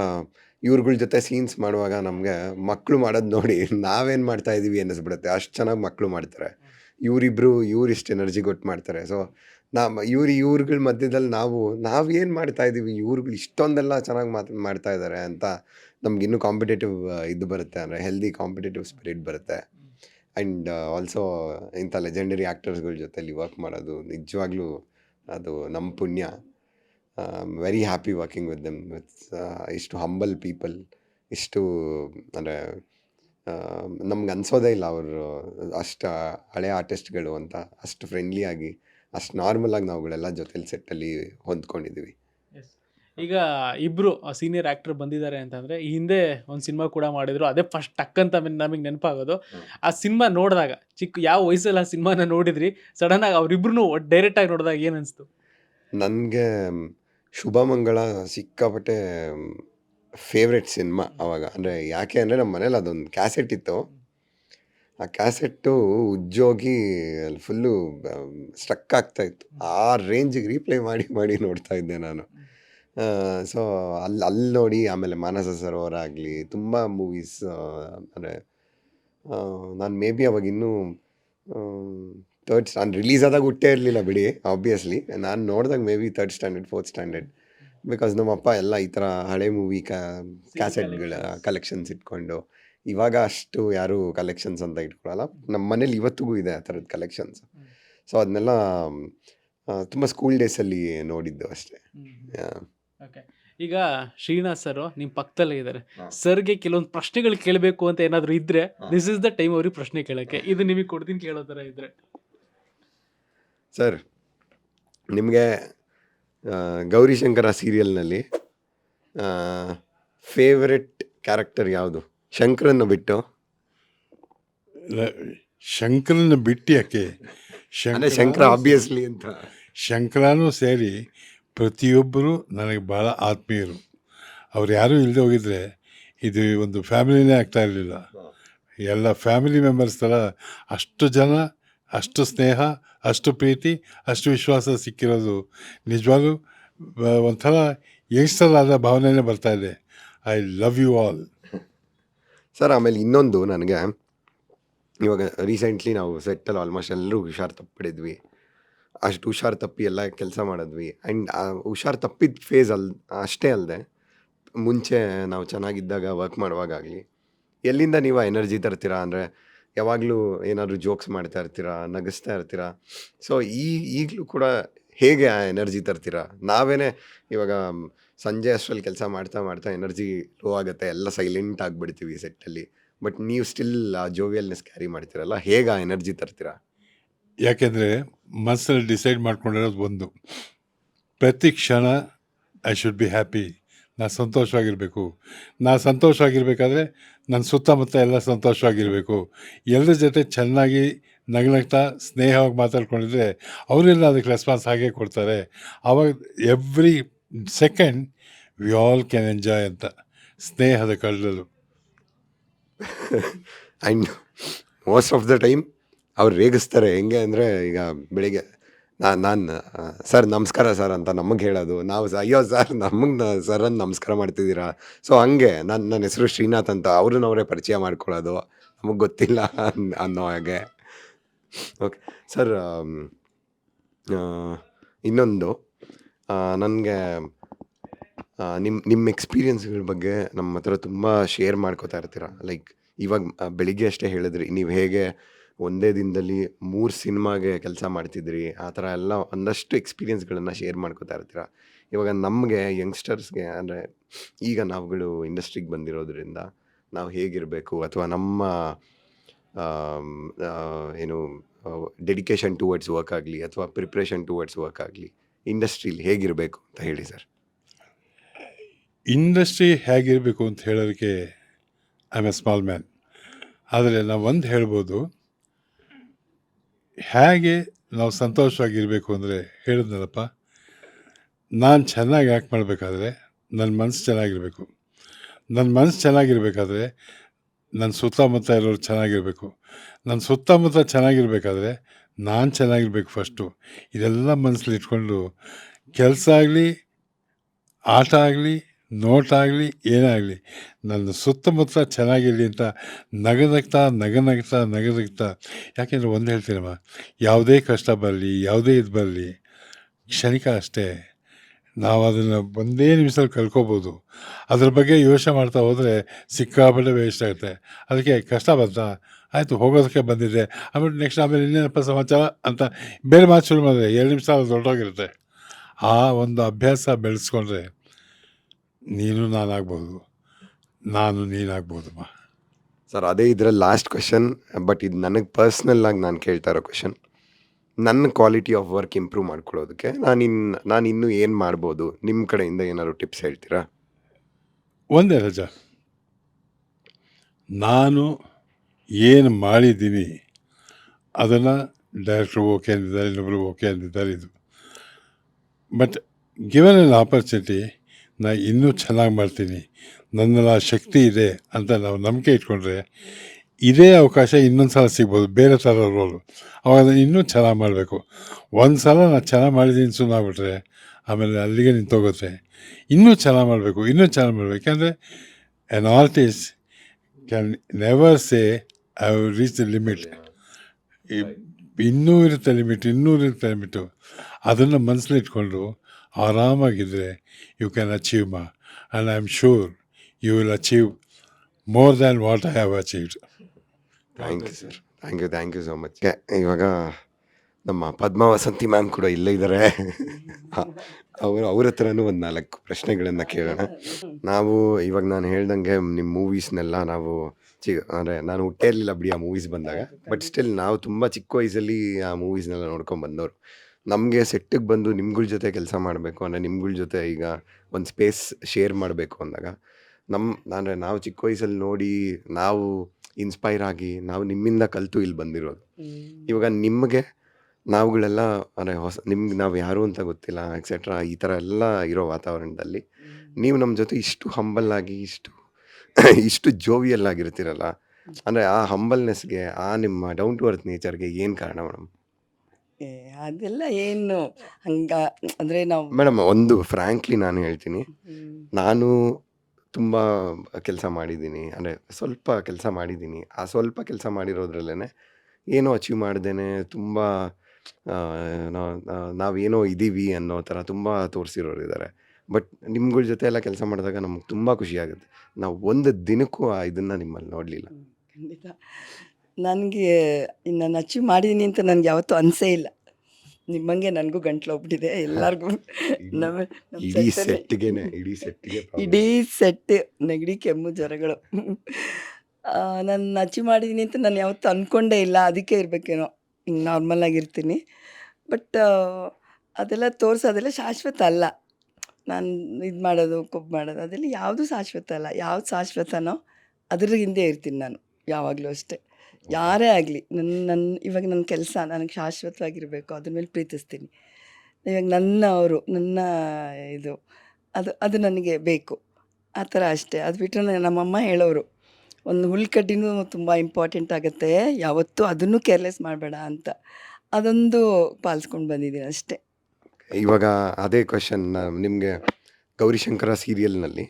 ಇವ್ರಗಳ ಜೊತೆ ಸೀನ್ಸ್ ಮಾಡುವಾಗ ನಮಗೆ ಮಕ್ಕಳು ಮಾಡೋದು ನೋಡಿ ನಾವೇನು ಮಾಡ್ತಾ ಇದ್ದೀವಿ ಅನ್ನಿಸ್ಬಿಡುತ್ತೆ. ಅಷ್ಟು ಚೆನ್ನಾಗಿ ಮಕ್ಕಳು ಮಾಡ್ತಾರೆ. ಇವರಿಬ್ರು ಇವ್ರು ಇಷ್ಟು ಎನರ್ಜಿ ಕೊಟ್ಟು ಮಾಡ್ತಾರೆ. ಸೊ ನಾ ಇವ್ರು ಇವ್ರುಗಳ ಮಧ್ಯದಲ್ಲಿ ನಾವು ನಾವೇನು ಮಾಡ್ತಾ ಇದ್ದೀವಿ ಇವ್ರುಗಳು ಇಷ್ಟೊಂದೆಲ್ಲ ಚೆನ್ನಾಗಿ ಮಾತು ಮಾಡ್ತಾ ಇದ್ದಾರೆ ಅಂತ ನಮ್ಗೆ ಇನ್ನೂ ಕಾಂಪಿಟೇಟಿವ್ ಇದು ಬರುತ್ತೆ. ಅಂದರೆ ಹೆಲ್ದಿ ಕಾಂಪಿಟೇಟಿವ್ ಸ್ಪಿರಿಟ್ ಬರುತ್ತೆ. ಆ್ಯಂಡ್ ಆಲ್ಸೋ ಇಂಥ ಲೆಜೆಂಡರಿ ಆ್ಯಕ್ಟರ್ಸ್ಗಳ ಜೊತೆಲಿ ವರ್ಕ್ ಮಾಡೋದು ನಿಜವಾಗ್ಲೂ ಅದು ನಮ್ಮ ಪುಣ್ಯ. Very happy working with them with ಇಷ್ಟು ಹಂಬಲ್ ಪೀಪಲ್ ಇಷ್ಟು ಅಂದರೆ ನಮ್ಗೆ ಅನ್ಸೋದೇ ಇಲ್ಲ ಅವರು ಅಷ್ಟು ಹಳೆ ಆರ್ಟಿಸ್ಟ್ಗಳು ಅಂತ. ಅಷ್ಟು ಫ್ರೆಂಡ್ಲಿಯಾಗಿ ಅಷ್ಟು ನಾರ್ಮಲಾಗಿ ನಾವುಗಳೆಲ್ಲ ಜೊತೆಲಿ ಸೆಟ್ಟಲ್ಲಿ ಹೊಂದ್ಕೊಂಡಿದ್ವಿ. ಈಗ ಇಬ್ರು ಸೀನಿಯರ್ ಆಕ್ಟರ್ ಬಂದಿದ್ದಾರೆ ಅಂತಂದ್ರೆ ಈ ಹಿಂದೆ ಒಂದು ಸಿನಿಮಾ ಕೂಡ ಮಾಡಿದ್ರು. ಅದೇ ಫಸ್ಟ್ ಟಕ್ ಅಂತ ನಮಗೆ ನೆನಪಾಗೋದು. ಆ ಸಿನಿಮಾ ನೋಡಿದಾಗ ಚಿಕ್ಕ ಯಾವ ವಯಸ್ಸಲ್ಲಿ ಆ ಸಿನಿಮಾನ ನೋಡಿದ್ರಿ? ಸಡನ್ ಆಗಿ ಅವ್ರಿಬ್ರು ಡೈರೆಕ್ಟ್ ಆಗಿ ನೋಡಿದಾಗ ಏನು ಅನಿಸ್ತು? ನನಗೆ ಶುಭಮಂಗಳ ಸಿಕ್ಕಾಪಟ್ಟೆ ಫೇವ್ರೆಟ್ ಸಿನಿಮಾ ಅವಾಗ. ಅಂದರೆ ಯಾಕೆ ಅಂದರೆ ನಮ್ಮ ಮನೇಲಿ ಅದೊಂದು ಕ್ಯಾಸೆಟ್ ಇತ್ತು. ಆ ಕ್ಯಾಸೆಟ್ಟು ಉಜ್ಜೋಗಿ ಅಲ್ಲಿ ಫುಲ್ಲು ಸ್ಟ್ರಕ್ ಆಗ್ತಾ ಇತ್ತು. ಆ ರೇಂಜಿಗೆ ರೀಪ್ಲೇ ಮಾಡಿ ಮಾಡಿ ನೋಡ್ತಾ ಇದ್ದೆ ನಾನು. ಸೊ ಅಲ್ಲಿ ಅಲ್ಲಿ ನೋಡಿ ಆಮೇಲೆ ಮಾನಸ ಸರೋವರ ಆಗಲಿ ತುಂಬ ಮೂವೀಸ್ ಅಂದರೆ ನಾನು ಮೇ ಬಿ ಅವಾಗ ಇನ್ನೂ ತರ್ಡ್ ನಾನು ರಿಲೀಸ್ ಆದಾಗ ಹುಟ್ಟೇ ಇರಲಿಲ್ಲ ಬಿಡಿ ಆಬ್ವಿಯಸ್ಲಿ ನಾನು ನೋಡಿದಾಗ may be third standard fourth standard because ನಮ್ಮಪ್ಪ ಎಲ್ಲ ಈ ಥರ ಹಳೆ ಮೂವಿ ಕ್ಯಾಸೆಟ್ಗಳ ಕಲೆಕ್ಷನ್ಸ್ ಇಟ್ಕೊಂಡು ಇವಾಗ ಅಷ್ಟು ಯಾರು ಕಲೆಕ್ಷನ್ಸ್ ಅಂತ ಇಟ್ಕೊಳ್ಳಲ್ಲ ನಮ್ಮ ಮನೇಲಿ ಇವತ್ತಿಗೂ ಇದೆ ಆ ಥರದ ಕಲೆಕ್ಷನ್ಸ್ ಸೊ ಅದನ್ನೆಲ್ಲ ತುಂಬ ಸ್ಕೂಲ್ ಡೇಸಲ್ಲಿ ನೋಡಿದ್ದು ಅಷ್ಟೇ. ಓಕೆ ಈಗ ಶ್ರೀನಾಥ್ ಸರ್ ನಿಮ್ಮ ಪಕ್ಕದಲ್ಲೇ ಇದ್ದಾರೆ. ಸರ್ಗೆ ಕೆಲವೊಂದು ಪ್ರಶ್ನೆಗಳು ಕೇಳಬೇಕು ಅಂತ ಏನಾದರೂ ಇದ್ರೆ. ದಿಸ್ ಇಸ್ ದ ಟೈಮ್ ಅವ್ರಿಗೆ ಪ್ರಶ್ನೆ ಕೇಳಕ್ಕೆ. ಇದು ನಿಮಗೆ ಕೊಡ್ತೀನಿ ಕೇಳೋ ಥರ ಇದ್ರೆ. ಸರ್ ನಿಮಗೆ ಗೌರಿಶಂಕರ ಸೀರಿಯಲ್ನಲ್ಲಿ ಫೇವ್ರೆಟ್ ಕ್ಯಾರೆಕ್ಟರ್ ಯಾವುದು? ಶಂಕರನ್ನು ಬಿಟ್ಟು. ಶಂಕರನ್ನು ಶಂಕರನ ಬಿಟ್ಟು ಯಾಕೆ? ಅಂದರೆ ಶಂಕರ ಆಬ್ವಿಯಸ್ಲಿ ಅಂತ. ಶಂಕರನೂ ಸೇರಿ ಪ್ರತಿಯೊಬ್ಬರು ನನಗೆ ಭಾಳ ಆತ್ಮೀಯರು. ಅವ್ರು ಯಾರೂ ಇಲ್ಲದೆ ಹೋಗಿದ್ರೆ ಇದು ಒಂದು ಫ್ಯಾಮಿಲಿನೇ ಆಗ್ತಾ ಇರಲಿಲ್ಲ. ಎಲ್ಲ ಫ್ಯಾಮಿಲಿ ಮೆಂಬರ್ಸ್ ಥರ ಅಷ್ಟು ಜನ ಅಷ್ಟು ಸ್ನೇಹ, ಅಷ್ಟು ಪ್ರೀತಿ, ಅಷ್ಟು ವಿಶ್ವಾಸ ಸಿಕ್ಕಿರೋದು. ನಿಜವಾಗ್ಲೂ ಒಂಥರ ಯಂಗ್ಸ್ಟರ್ ಆದ ಭಾವನೆನೇ ಬರ್ತಾ ಇದೆ. I love you all. Sir, ಆಮೇಲೆ ಇನ್ನೊಂದು ನನಗೆ. ಇವಾಗ ರೀಸೆಂಟ್ಲಿ ನಾವು ಸೆಟ್ಟಲ್ಲಿ ಆಲ್ಮೋಸ್ಟ್ ಎಲ್ಲರೂ ಹುಷಾರು ತಪ್ಪಿಡಿದ್ವಿ ಅಷ್ಟು ಹುಷಾರು ತಪ್ಪಿ ಎಲ್ಲ ಕೆಲಸ ಮಾಡಿದ್ವಿ. ಆ್ಯಂಡ್ ಹುಷಾರು ತಪ್ಪಿದ ಫೇಸ್ ಅಲ್, ಅಷ್ಟೇ ಅಲ್ಲದೆ ಮುಂಚೆ ನಾವು ಚೆನ್ನಾಗಿದ್ದಾಗ ವರ್ಕ್ ಮಾಡುವಾಗಲಿ ಎಲ್ಲಿಂದ ನೀವು ಎನರ್ಜಿ ತರ್ತೀರಾ? ಅಂದರೆ ಯಾವಾಗಲೂ ಏನಾದರೂ ಜೋಕ್ಸ್ ಮಾಡ್ತಾ ಇರ್ತೀರಾ, ನಗಿಸ್ತಾ ಇರ್ತೀರಾ? ಸೊ ಈ, ಈಗಲೂ ಕೂಡ ಹೇಗೆ ಆ ಎನರ್ಜಿ ತರ್ತೀರಾ? ನಾವೇನೇ ಇವಾಗ ಸಂಜೆ ಅಷ್ಟರಲ್ಲಿ ಕೆಲಸ ಮಾಡ್ತಾ ಮಾಡ್ತಾ ಎನರ್ಜಿ ಲೋ ಆಗುತ್ತೆ, ಎಲ್ಲ ಸೈಲೆಂಟ್ ಆಗಿಬಿಡ್ತೀವಿ ಸೆಟ್ಟಲ್ಲಿ ಬಟ್ ನೀವು ಸ್ಟಿಲ್ ಆ ಜೋವಿಯಲ್ನೆಸ್ ಕ್ಯಾರಿ ಮಾಡ್ತೀರಲ್ಲ, ಹೇಗೆ ಆ ಎನರ್ಜಿ ತರ್ತೀರಾ? ಯಾಕೆಂದರೆ ಮನಸ್ಸಲ್ಲಿ ಡಿಸೈಡ್ ಮಾಡ್ಕೊಂಡಿರೋದು ಒಂದು. ಪ್ರತಿ ಕ್ಷಣ ಐ ಶುಡ್ ಬಿ ಹ್ಯಾಪಿ ನಾ ಸಂತೋಷವಾಗಿರಬೇಕು. ನಾ ಸಂತೋಷವಾಗಿರಬೇಕಾದ್ರೆ ನನ್ನ ಸುತ್ತಮುತ್ತ ಎಲ್ಲ ಸಂತೋಷವಾಗಿರಬೇಕು. ಎಲ್ಲರ ಜೊತೆ ಚೆನ್ನಾಗಿ ನಗ್ನಗ್ತಾ, ಸ್ನೇಹವಾಗಿ ಮಾತಾಡ್ಕೊಂಡಿದ್ರೆ ಅವರೆಲ್ಲ ಅದಕ್ಕೆ ರೆಸ್ಪಾನ್ಸ್ ಹಾಗೆ ಕೊಡ್ತಾರೆ. ಆವಾಗ every second we all can enjoy ಅಂತ. ಸ್ನೇಹದ ಕಳ್ಳಲು. And most of the time ಅವ್ರು ರೇಗಿಸ್ತಾರೆ. ಹೆಂಗೆ ಅಂದರೆ ಈಗ ಬೆಳಿಗ್ಗೆ ನಾನು ನಾನು ಸರ್ ನಮಸ್ಕಾರ ಸರ್ ಅಂತ ನಮಗೆ ಹೇಳೋದು. ನಾವು ಸ- ಅಯ್ಯೋ ಸರ್, ನಮಗೆ ಸರ್ ಅಂತ ನಮಸ್ಕಾರ ಮಾಡ್ತಿದ್ದೀರಾ? ಸೊ ಹಂಗೆ ನನ್ನ ನನ್ನ ಹೆಸರು ಶ್ರೀನಾಥ್ ಅಂತ ಅವ್ರನ್ನ ಅವರೇ ಪರಿಚಯ ಮಾಡ್ಕೊಳ್ಳೋದು. ನಮಗೆ ಗೊತ್ತಿಲ್ಲ ಅನ್- ಅನ್ನೋ ಹಾಗೆ. ಓಕೆ, ಸರ್ ಇನ್ನೊಂದು ನನಗೆ ನಿಮ್ಮ ನಿಮ್ಮ ಎಕ್ಸ್ಪೀರಿಯನ್ಸ್ಗಳ ಬಗ್ಗೆ ನಮ್ಮ ಹತ್ರ ತುಂಬ ಶೇರ್ ಮಾಡ್ಕೋತಾ ಇರ್ತೀರ? ಲೈಕ್ ಇವಾಗ ಬೆಳಿಗ್ಗೆ ಅಷ್ಟೇ ಹೇಳಿದ್ರಿ, ನೀವು ಹೇಗೆ ಒಂದೇ ದಿನದಲ್ಲಿ ಮೂರು ಸಿನಿಮಾಗೆ ಕೆಲಸ ಮಾಡ್ತಿದ್ರಿ, ಆ ಥರ ಎಲ್ಲ ಒಂದಷ್ಟು ಎಕ್ಸ್ಪೀರಿಯೆನ್ಸ್ಗಳನ್ನು ಶೇರ್ ಮಾಡ್ಕೋತಾ ಇರ್ತೀರ? ಇವಾಗ ನಮಗೆ ಯಂಗ್ಸ್ಟರ್ಸ್ಗೆ ಅಂದರೆ ಈಗ ನಾವುಗಳು ಇಂಡಸ್ಟ್ರಿಗೆ ಬಂದಿರೋದ್ರಿಂದ ನಾವು ಹೇಗಿರಬೇಕು ಅಥವಾ ನಮ್ಮ ಏನು ಡೆಡಿಕೇಶನ್ ಟುವರ್ಡ್ಸ್ ವರ್ಕ್ ಆಗಲಿ ಅಥವಾ ಪ್ರಿಪ್ರೇಷನ್ ಟುವರ್ಡ್ಸ್ ವರ್ಕ್ ಆಗಲಿ ಇಂಡಸ್ಟ್ರೀಲಿ ಹೇಗಿರಬೇಕು ಅಂತ ಹೇಳಿ ಸರ್. ಇಂಡಸ್ಟ್ರಿ ಹೇಗಿರಬೇಕು ಅಂತ ಹೇಳೋದಕ್ಕೆ I am a small man. ಆದರೆ ನಾವು ಒಂದು ಹೇಳ್ಬೋದು ಹೇಗೆ ನಾವು ಸಂತೋಷವಾಗಿರಬೇಕು ಅಂದರೆ ಹೇಳಿದ್ನಲ್ಲಪ್ಪ, ನಾನು ಚೆನ್ನಾಗಿ ಆ್ಯಕ್ಟ್ ಮಾಡಬೇಕಾದ್ರೆ ನನ್ನ ಮನಸ್ಸು ಚೆನ್ನಾಗಿರಬೇಕು. ನನ್ನ ಮನಸ್ಸು ಚೆನ್ನಾಗಿರಬೇಕಾದ್ರೆ ನನ್ನ ಸುತ್ತಮುತ್ತ ಇರೋರು ಚೆನ್ನಾಗಿರಬೇಕು. ನನ್ನ ಸುತ್ತಮುತ್ತ ಚೆನ್ನಾಗಿರಬೇಕಾದ್ರೆ ನಾನು ಚೆನ್ನಾಗಿರ್ಬೇಕು ಫಸ್ಟು ಇದೆಲ್ಲ ಮನಸ್ಸಲ್ಲಿ ಇಟ್ಕೊಂಡು ಕೆಲಸ ಆಗಲಿ, ಆಟ ಆಗಲಿ ನೋಟ ಆಗಲಿ ನನ್ನ ಸುತ್ತಮುತ್ತ ಚೆನ್ನಾಗಿರಲಿ ಅಂತ ನಗನಗ್ತಾ ನಗನಗ್ತಾ ನಗನಗ್ತಾ ಯಾಕೆಂದರೆ ಒಂದು ಹೇಳ್ತೀನಮ್ಮ, ಯಾವುದೇ ಕಷ್ಟ ಬರಲಿ, ಯಾವುದೇ ಇದು ಬರಲಿ, ಕ್ಷಣಿಕ ಅಷ್ಟೇ. ನಾವು ಅದನ್ನು ಒಂದೇ ನಿಮಿಷದಲ್ಲಿ ಕಳ್ಕೊಬೋದು. ಅದ್ರ ಬಗ್ಗೆ ಯೋಚನೆ ಮಾಡ್ತಾ ಹೋದರೆ ಸಿಕ್ಕಾಪಟ್ಟೆ ವೇಸ್ಟ್ ಆಗುತ್ತೆ. ಅದಕ್ಕೆ ಕಷ್ಟ ಬಂತಾ? ಆಯಿತು, ಹೋಗೋದಕ್ಕೆ ಬಂದಿದೆ ಆಮೇಲೆ ನೆಕ್ಸ್ಟ್ ಆಮೇಲೆ ಇನ್ನೇನಪ್ಪ ಸಮಾಚಾರ ಅಂತ ಬೇರೆ ಮಾತು ಶುರು ಮಾಡಿದ್ರೆ ಎರಡು ನಿಮಿಷ ಅದು ದೊಡ್ಡೋಗಿರುತ್ತೆ ಆ ಒಂದು ಅಭ್ಯಾಸ ಬೆಳೆಸ್ಕೊಂಡ್ರೆ ನೀನು ನಾನಾಗ್ಬೋದು. ನಾನು ನೀನಾಗ್ಬೋದಮ್ಮ ಸರ್ ಅದೇ ಇದ್ರಲ್ಲಿ ಲಾಸ್ಟ್ ಕ್ವೆಶನ್ ಬಟ್ ಇದು ನನಗೆ ಪರ್ಸ್ನಲ್ ಆಗಿ ನಾನು ಕೇಳ್ತಾ ಇರೋ ಕ್ವೆಶನ್ ನನ್ನ ಕ್ವಾಲಿಟಿ ಆಫ್ ವರ್ಕ್ ಇಂಪ್ರೂವ್ ಮಾಡ್ಕೊಳ್ಳೋದಕ್ಕೆ ನಾನು ಇನ್ನು ನಾನು ಇನ್ನೂ ಏನು ಮಾಡ್ಬೋದು? ನಿಮ್ಮ ಕಡೆಯಿಂದ ಏನಾದ್ರು ಟಿಪ್ಸ್ ಹೇಳ್ತೀರಾ? ಒಂದೇ ರಜಾ. ನಾನು ಏನು ಮಾಡಿದ್ದೀನಿ ಅದನ್ನು ಡೈರೆಕ್ಟ್ರು ಓಕೆ ಅಂದಿದ್ದಾರೆ ಇನ್ನೊಬ್ಬರು ಓಕೆ ಅಂದಿದ್ದಾರೆ ಇದು. ಬಟ್ ಗಿವನ್ ಅನ್ ಆಪರ್ಚುನಿಟಿ ನಾ ಇನ್ನೂ ಚೆನ್ನಾಗಿ ಮಾಡ್ತೀನಿ. ನನ್ನಲ್ಲಿ ಆ ಶಕ್ತಿ ಇದೆ ಅಂತ ನಾವು ನಂಬಿಕೆ ಇಟ್ಕೊಂಡ್ರೆ ಇದೇ ಅವಕಾಶ ಇನ್ನೊಂದು ಸಲ ಸಿಗ್ಬೋದು ಬೇರೆ ಥರ ರೋಲು ಅವಾಗ ಇನ್ನೂ ಚೆನ್ನಾಗಿ ಮಾಡಬೇಕು. ಒಂದು ಸಲ ನಾನು ಚೆನ್ನಾಗಿ ಮಾಡಿದ್ದೀನಿ ಸುಮ್ಮನಾಗ್ಬಿಟ್ರೆ ಆಮೇಲೆ ಅಲ್ಲಿಗೆ ನಿಂತೋಗುತ್ತೆ ಇನ್ನೂ ಚೆನ್ನಾಗಿ ಮಾಡಬೇಕು ಇನ್ನೂ ಚೆನ್ನಾಗಿ ಮಾಡಬೇಕು. ಯಾಕಂದರೆ an artist can never say I reach the limit ಇನ್ನೂ ಇರುತ್ತೆ ಲಿಮಿಟ್ ಇನ್ನೂ ಇರುತ್ತೆ ಲಿಮಿಟು ಅದನ್ನು ಮನಸ್ಸಲ್ಲಿ ಇಟ್ಕೊಂಡು ಆರಾಮಾಗಿದ್ದರೆ you can achieve more and I am sure you will achieve more than what I have achieved thank you sir thank you thank you so much ಇವಾಗ ನಮ್ಮ ಪದ್ಮ Vasanthi ma'am ಕೂಡ ಇಲ್ಲೇ ಇದ್ದಾರೆ ಅವರು ಅವ್ರ ಹತ್ರನೂ ಒಂದು ನಾಲ್ಕು ಪ್ರಶ್ನೆಗಳನ್ನು ಕೇಳೋಣ. ನಾವು ಇವಾಗ ನಾನು ಹೇಳ್ದಂಗೆ ನಿಮ್ಮ ಮೂವೀಸ್ನೆಲ್ಲ ನಾವು ಚಿ ಅಂದರೆ ನಾನು ಹುಟ್ಟೇ ಇರಲಿಲ್ಲ ಬಿಡಿ ಆ ಮೂವೀಸ್ ಬಂದಾಗ. ಬಟ್ ಸ್ಟಿಲ್ ನಾವು ತುಂಬ ಚಿಕ್ಕ ವಯಸ್ಸಲ್ಲಿ ಆ ಮೂವೀಸ್ನೆಲ್ಲ ನೋಡ್ಕೊಂಡು ಬಂದವರು. ನಮಗೆ ಸೆಟ್ಟಿಗೆ ಬಂದು ನಿಮ್ಗಳ ಜೊತೆ ಕೆಲಸ ಮಾಡಬೇಕು ಅಂದರೆ ನಿಮ್ಗಳ ಜೊತೆ ಈಗ ಒಂದು ಸ್ಪೇಸ್ ಶೇರ್ ಮಾಡಬೇಕು ಅಂದಾಗ ನಮ್ಮ ಅಂದರೆ ನಾವು ಚಿಕ್ಕ ವಯಸ್ಸಲ್ಲಿ ನೋಡಿ ನಾವು ಇನ್ಸ್ಪೈರ್ ಆಗಿ ನಾವು ನಿಮ್ಮಿಂದ ಕಲಿತು ಇಲ್ಲಿ ಬಂದಿರೋದು. ಇವಾಗ ನಿಮಗೆ ನಾವುಗಳೆಲ್ಲ ಅಂದರೆ ಹೊಸ ನಿಮ್ಗೆ ನಾವು ಯಾರು ಅಂತ ಗೊತ್ತಿಲ್ಲ ಎಕ್ಸೆಟ್ರಾ ಈ ಥರ ಎಲ್ಲ ಇರೋ ವಾತಾವರಣದಲ್ಲಿ ನೀವು ನಮ್ಮ ಜೊತೆ ಇಷ್ಟು ಹಂಬಲ್ ಆಗಿ ಇಷ್ಟು ಇಷ್ಟು ಜೋವಿಯಲ್ ಆಗಿರ್ತೀರಲ್ಲ ಅಂದರೆ ಆ ಹಂಬಲ್ನೆಸ್ಗೆ ಆ ನಿಮ್ಮ ಡೌನ್ ಟು ಅರ್ತ್ ನೇಚರ್ಗೆ ಏನು ಕಾರಣ ಮೇಡಮ್ ಏ ಅದೆಲ್ಲ ಏನು ಹಂಗ ಅಂದ್ರೆ ನಾವು ಮೇಡಮ್ ಒಂದು ಫ್ರ್ಯಾಂಕ್ಲಿ ನಾನು ಹೇಳ್ತೀನಿ. ಹ್ಮ್. ನಾನು ತುಂಬ ಕೆಲಸ ಮಾಡಿದ್ದೀನಿ. ಅಂದರೆ ಸ್ವಲ್ಪ ಕೆಲಸ ಮಾಡಿದ್ದೀನಿ. ಆ ಸ್ವಲ್ಪ ಕೆಲಸ ಮಾಡಿರೋದ್ರಲ್ಲೇ ಏನೋ ಅಚೀವ್ ಮಾಡ್ದೇನೆ ತುಂಬ ನಾವೇನೋ ಇದ್ದೀವಿ ಅನ್ನೋ ಥರ ತುಂಬ ತೋರಿಸಿರೋರು ಇದ್ದಾರೆ ಬಟ್ ನಿಮ್ಗಳ ಜೊತೆ ಎಲ್ಲ ಕೆಲಸ ಮಾಡಿದಾಗ ನಮ್ಗೆ ತುಂಬ ಖುಷಿಯಾಗುತ್ತೆ ನಾವು ಒಂದು ದಿನಕ್ಕೂ ಆ ಇದನ್ನು ನಿಮ್ಮಲ್ಲಿ ನೋಡಲಿಲ್ಲ. ಖಂಡಿತ. ನನಗೆ ನಾನು ಅಚೀವ್ ಮಾಡಿದ್ದೀನಿ ಅಂತ ನನಗೆ ಯಾವತ್ತೂ ಅನಿಸೇ ಇಲ್ಲ. ನಿಮ್ಮಂಗೆ ನನಗೂ ಗಂಟ್ಲು ಹೋಗ್ಬಿಟ್ಟಿದೆ ಎಲ್ಲರಿಗೂ ನಮ್ಮ ಇಡೀ ಸೆಟ್ಗೆನೆ ಇಡೀ ಸೆಟ್ಗೆ ಇಡೀ ಸೆಟ್ ನೆಗಡಿ ಕೆಮ್ಮು ಜ್ವರಗಳು. ನಾನು ಅಚೀವ್ ಮಾಡಿದ್ದೀನಿ ಅಂತ ನಾನು ಯಾವತ್ತೂ ಅಂದ್ಕೊಂಡೇ ಇಲ್ಲ ಅದಕ್ಕೆ ಇರಬೇಕೇನೋ. ಹಿಂಗೆ ನಾರ್ಮಲ್ ಆಗಿರ್ತೀನಿ. ಬಟ್ ಅದೆಲ್ಲ ತೋರಿಸೋದೆಲ್ಲ ಶಾಶ್ವತ ಅಲ್ಲ. ನಾನು ಇದು ಮಾಡೋದು ಕೊಬ್ಬು ಮಾಡೋದು ಅದೆಲ್ಲ ಯಾವುದು ಶಾಶ್ವತ ಅಲ್ಲ. ಯಾವ್ದು ಶಾಶ್ವತನೋ ಅದ್ರ ಹಿಂದೆ ಇರ್ತೀನಿ ನಾನು ಯಾವಾಗಲೂ ಅಷ್ಟೇ. ಯಾರೇ ಆಗಲಿ ನನ್ನ ನನ್ನ ಇವಾಗ ನನ್ನ ಕೆಲಸ ನನಗೆ ಶಾಶ್ವತವಾಗಿರಬೇಕು ಅದ್ರ ಮೇಲೆ ಪ್ರೀತಿಸ್ತೀನಿ. ಇವಾಗ ನನ್ನ ಅವರು ನನ್ನ ಇದು ಅದು ಅದು ನನಗೆ ಬೇಕು. ಆ ಥರ ಅಷ್ಟೇ. ಅದು ಬಿಟ್ಟರೆ ನಮ್ಮಮ್ಮ ಹೇಳೋರು ಒಂದು ಹುಲ್ಕಡ್ಡಿನೂ ತುಂಬ ಇಂಪಾರ್ಟೆಂಟ್ ಆಗುತ್ತೆ ಯಾವತ್ತೂ ಅದನ್ನು ಕೇರ್ಲೆಸ್ ಮಾಡಬೇಡ ಅಂತ. ಅದೊಂದು ಪಾಲಿಸ್ಕೊಂಡು ಬಂದಿದ್ದೀನಿ ಅಷ್ಟೇ. ಇವಾಗ ಅದೇ ಕ್ವಶನ್ ನಿಮಗೆ ಗೌರಿಶಂಕರ ಸೀರಿಯಲ್ನಲ್ಲಿ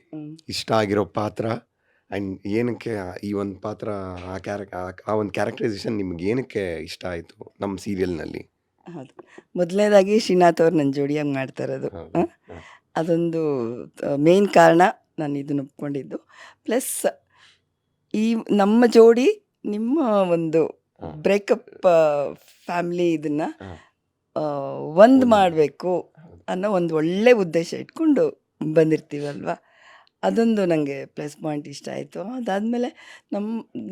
ಇಷ್ಟ ಆಗಿರೋ ಪಾತ್ರ ಆ್ಯಂಡ್ ಏನಕ್ಕೆ ಈ ಒಂದು ಪಾತ್ರ ಆ ಕ್ಯಾರೆಕ್ ಆ ಒಂದು ಕ್ಯಾರೆಕ್ಟರೈಸೇಷನ್ ನಿಮ್ಗೆ ಏನಕ್ಕೆ ಇಷ್ಟ ಆಯಿತು ನಮ್ಮ ಸೀರಿಯಲ್ನಲ್ಲಿ ಹೌದು ಮೊದಲನೇದಾಗಿ ಶ್ರೀನಾಥ್ ಅವ್ರು ನನ್ನ ಜೋಡಿಯಾಗಿ ಮಾಡ್ತಾ ಇರೋದು ಹೌದು. ಹ? ಅದೊಂದು ಮೇನ್ ಕಾರಣ ನಾನು ಇದನ್ನು ಒಪ್ಕೊಂಡಿದ್ದು ಪ್ಲಸ್ ಈ ನಮ್ಮ ಜೋಡಿ ನಿಮ್ಮ ಒಂದು ಹಾ. ಬ್ರೇಕಪ್ ಫ್ಯಾಮಿಲಿ ಇದನ್ನು ಹಾ. ಒಂದು ಮಾಡಬೇಕು ಅನ್ನೋ ಒಂದು ಒಳ್ಳೆ ಉದ್ದೇಶ ಇಟ್ಕೊಂಡು ಬಂದಿರ್ತೀವಲ್ವ ಅದೊಂದು ನನಗೆ ಪ್ಲಸ್ ಪಾಯಿಂಟ್ ಇಷ್ಟ ಆಯಿತು. ಅದಾದಮೇಲೆ ನಮ್ಮ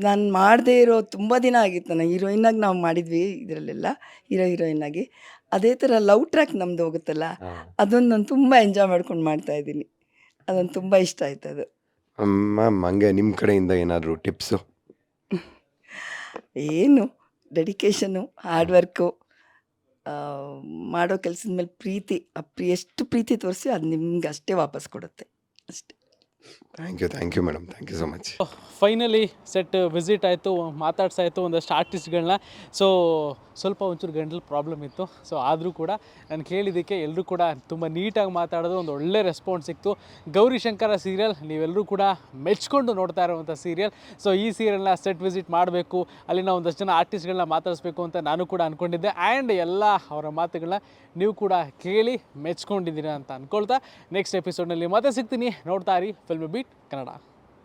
ನಾನು ಮಾಡದೇ ಇರೋ ತುಂಬ ದಿನ ಆಗಿತ್ತು. ನಾನು ಹೀರೋಯಿನಾಗಿ ನಾವು ಮಾಡಿದ್ವಿ ಇದರಲ್ಲೆಲ್ಲ ಹೀರೋ ಹೀರೋಯಿನಾಗಿ ಅದೇ ಥರ ಲವ್ ಟ್ರ್ಯಾಕ್ ನಮ್ಮದು ಹೋಗುತ್ತಲ್ಲ ಅದೊಂದು ನಾನು ತುಂಬ ಎಂಜಾಯ್ ಮಾಡ್ಕೊಂಡು ಮಾಡ್ತಾ ಇದ್ದೀನಿ. ಅದೊಂದು ತುಂಬ ಇಷ್ಟ ಆಯ್ತು ಅದು. ಮ್ಯಾಮ್ ಹಂಗೆ ನಿಮ್ಮ ಕಡೆಯಿಂದ ಏನಾದರೂ ಟಿಪ್ಸು ಏನು ಡೆಡಿಕೇಶನು ಹಾರ್ಡ್ ವರ್ಕು ಮಾಡೋ ಕೆಲಸದ ಮೇಲೆ ಪ್ರೀತಿ ಆ ಪ್ರೀ ಎಷ್ಟು ಪ್ರೀತಿ ತೋರಿಸಿ ಅದು ನಿಮ್ಗೆ ಅಷ್ಟೇ ವಾಪಸ್ ಕೊಡುತ್ತೆ. ಅಷ್ಟೇ. Thank you thank you madam thank you so much finally set visit ಆಯಿತು ಮಾತಾಡ್ಸಾಯಿತು ಒಂದಷ್ಟು ಆರ್ಟಿಸ್ಟ್ಗಳನ್ನ ಸೊ ಸ್ವಲ್ಪ ಒಂಚೂರು ಗಂಟಲು ಪ್ರಾಬ್ಲಮ್ ಇತ್ತು. ಸೊ ಆದರೂ ಕೂಡ ನಾನು ಕೇಳಿದ್ದಕ್ಕೆ ಎಲ್ಲರೂ ಕೂಡ ತುಂಬ ನೀಟಾಗಿ ಮಾತಾಡೋದು ಒಂದು ಒಳ್ಳೆ ರೆಸ್ಪಾನ್ಸ್ ಸಿಕ್ತು. ಗೌರಿ ಶಂಕರ ಸೀರಿಯಲ್ ನೀವೆಲ್ಲರೂ ಕೂಡ ಮೆಚ್ಕೊಂಡು ನೋಡ್ತಾ ಇರುವಂಥ ಸೀರಿಯಲ್ ಸೊ ಈ ಸೀರಿಯಲ್ನ ಸೆಟ್ ವಿಸಿಟ್ ಮಾಡಬೇಕು, ಅಲ್ಲಿನ ಒಂದಷ್ಟು ಜನ ಆರ್ಟಿಸ್ಟ್ಗಳನ್ನ ಮಾತಾಡಿಸ್ಬೇಕು ಅಂತ ನಾನು ಕೂಡ ಅಂದ್ಕೊಂಡಿದ್ದೆ ಆ್ಯಂಡ್ ಎಲ್ಲ ಅವರ ಮಾತುಗಳನ್ನ ನೀವು ಕೂಡ ಕೇಳಿ ಮೆಚ್ಕೊಂಡಿದ್ದೀರಾ ಅಂತ ಅಂದ್ಕೊಳ್ತಾ ನೆಕ್ಸ್ಟ್ ಎಪಿಸೋಡ್ನಲ್ಲಿ ಮತ್ತೆ ಸಿಗ್ತೀನಿ. ನೋಡ್ತಾ ಇರಿ. Film beat Kannada